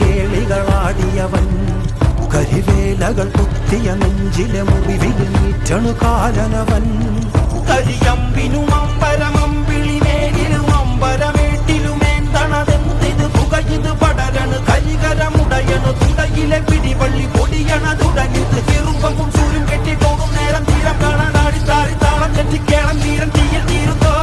കേളികളാടിയവൻ. കരിവേലകൾ കുത്തിയ മുറിവിൽ നീറ്റണു കാലനവൻ. കരിയമ്പിനും തുടയിലെ പിടിവള്ളി പൊടിയണ തുടങ്ങിത് ചെറുമ്പും സൂര്യം കെട്ടിട്ടോടും നേരം തീരം കാണാൻ ആടി താടി താളം തെറ്റിക്കേളം തീരം തീയിൽ തീരുന്നോ.